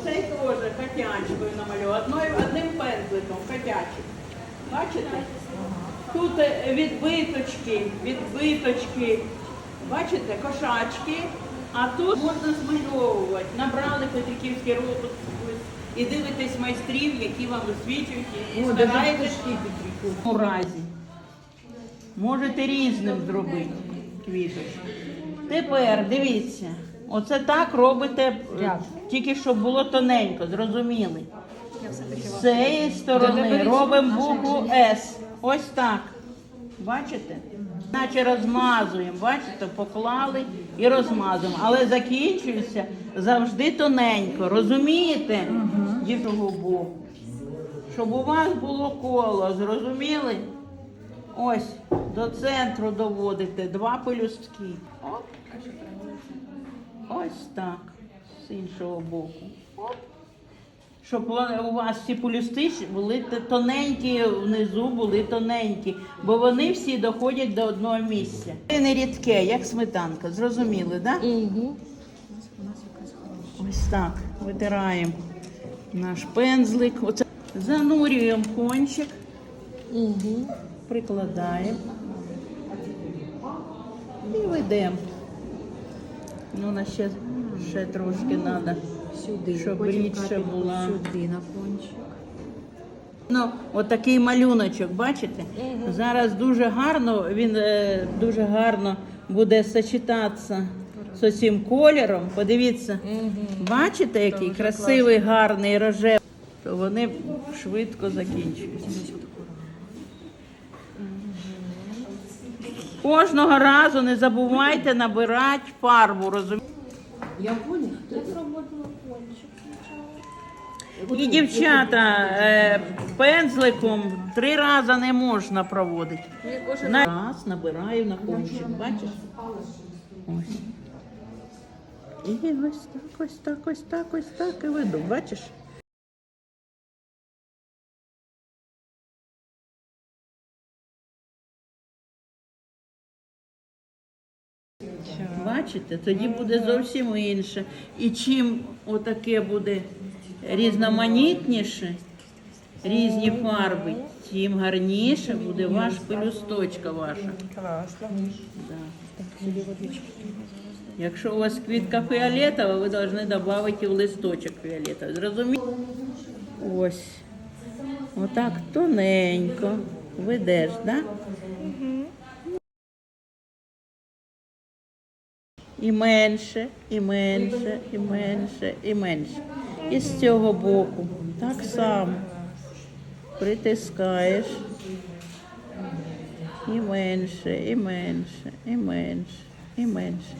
Оцей теж намалював, одною, одним пензликом, котячий. Бачите? Тут е, відбиточки, відбиточки, бачите, кошачки, а тут можна змальовувати. Набрали петриківський робот і дивитесь майстрів, які вам освічують, і стараєтесь у разі. Можете різним зробити квіточки. Тепер дивіться, оце так робите, е, тільки щоб було тоненько, зрозуміли. З цієї сторони робимо букву С. Ось так. Бачите? Наче розмазуємо, бачите, поклали і розмазуємо. Але закінчується завжди тоненько. Розумієте? Боку. Щоб у вас було коло, зрозуміли? Ось, до центру доводите два пелюстки. Оп. Ось так. З іншого боку. Оп. Щоб у вас ці полюсти були тоненькі, внизу були тоненькі, бо вони всі доходять до одного місця. Це не рідке, як сметанка, зрозуміли, так? Да? Угу. Ось так витираємо наш пензлик. Оце занурюємо кончик, Угу. прикладаємо і ведемо. Ну, на ще, ще трошки треба. Сюди. Щоб Потім рідше капельку була. Сюди на кончик. Ну, отакий малюночок, бачите? Зараз дуже гарно, він е, дуже гарно буде сочетатися з цим кольором. Подивіться, бачите, який красивий, гарний рожевий. То вони швидко закінчуються. Кожного разу не забувайте набирати фарбу, розумієте? Я понял. І дівчата е, пензликом три рази не можна проводити. На раз набираю на кончик, бачиш? Ось. І ось так, ось так, ось так, ось так і веду, бачиш? Бачите, тоді буде зовсім інше. І чим отаке буде різноманітніше, різні фарби, тим гарніше буде ваш пелюсточка ваша. Класно. Да. Якщо у вас квітка фіолетова, ви повинні додати в листочок фіолетовий. Зрозуміли? Ось. Отак тоненько ведеш, так? Да? І менше, і менше, і менше, і менше. І з цього боку так само притискаєш. І менше, і менше, і менше, і менше.